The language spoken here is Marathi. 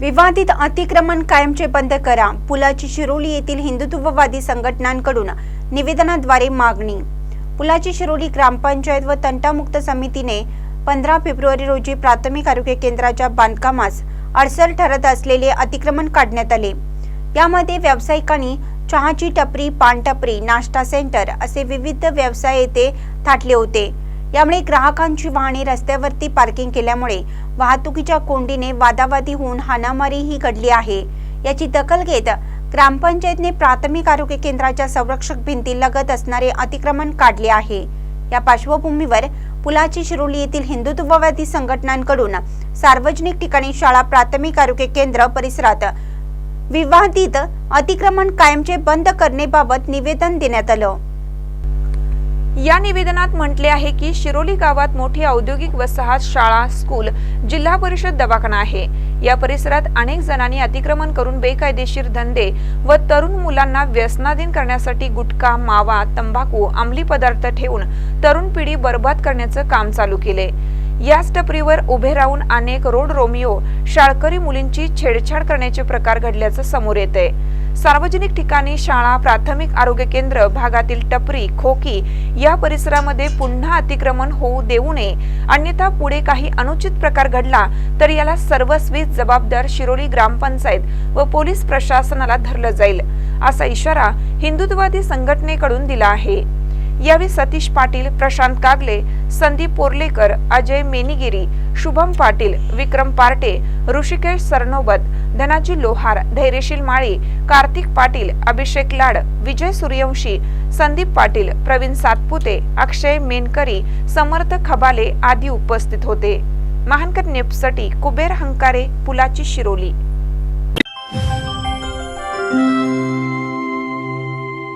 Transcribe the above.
विवादित अतिक्रमण कायमचे बंद करा. पुलाची शिरोली येथील हिंदुत्ववादी संघटनांकडून निवेदनाद्वारे मागणी. पुलाची शिरोली ग्रामपंचायत व तंटामुक्त समितीने पंधरा फेब्रुवारी रोजी प्राथमिक आरोग्य केंद्राच्या बांधकामास अडसर ठरत असलेले अतिक्रमण काढण्यात आले. यामध्ये व्यावसायिकांनी चहाची टपरी पान टपरी नाश्ता सेंटर असे विविध व्यवसाय येथे थाटले होते. यामुळे ग्राहकांची वाहने रस्त्यावरती पार्किंग केल्यामुळे वाहतुकीच्या कोंडीने वादावादी होऊन हाणामारीही घडली आहे. याची दखल घेत ग्रामपंचायतने प्राथमिक आरोग्य केंद्राच्या संरक्षक भिंती लगत असणारे अतिक्रमण काढले आहे. या पार्श्वभूमीवर पुलाची शिरोली येथील हिंदुत्ववादी संघटनांकडून सार्वजनिक ठिकाणी शाळा प्राथमिक आरोग्य केंद्र परिसरात विवादित अतिक्रमण कायमचे बंद करण्याबाबत निवेदन देण्यात आलं. या निवेदनात म्हटले आहे की शिरोली गावात मोठी औद्योगिक वसाहत शाळा स्कूल जिल्हा परिषद दवाखाना आहे. या परिसरात अनेक जणांनी अतिक्रमण करून बेकायदेशीर धंदे व तरुण मुलांना व्यसनाधीन करण्यासाठी गुटखा मावा तंबाखू अंमली पदार्थ ठेवून तरुण पिढी बर्बाद करण्याचं काम चालू केले याच टपरीवर उभे राहून अनेक रोड रोमिओ शाळकरी मुलींची छेडछाड करण्याचे प्रकार घडल्याचं समोर येते सार्वजनिक ठिकाणी शाळा प्राथमिक आरोग्य केंद्र भागातील टपरी खोकी या परिसरामध्ये पुन्हा अतिक्रमण होऊ देऊ नये. अन्यथा पुढे काही अनुचित प्रकार घडला तर याला सर्वस्वी जबाबदार शिरोली ग्रामपंचायत व पोलीस प्रशासनाला धरलं जाईल असा इशारा हिंदुत्ववादी संघटनेकडून दिला आहे. यावेळी सतीश पाटील प्रशांत कागले संदीप पोर्लेकर अजय मेनिगिरी शुभम पाटील विक्रम पार्टे ऋषिकेश सरनोबत धनाजी लोहार धैर्यशील माळी कार्तिक पाटील अभिषेक लाड विजय सूर्यवंशी संदीप पाटील प्रवीण सातपुते अक्षय मेनकरी समर्थ खबाले आदी उपस्थित होते. महानकर नेपसाठी कुबेर हंकारे पुलाची शिरोली.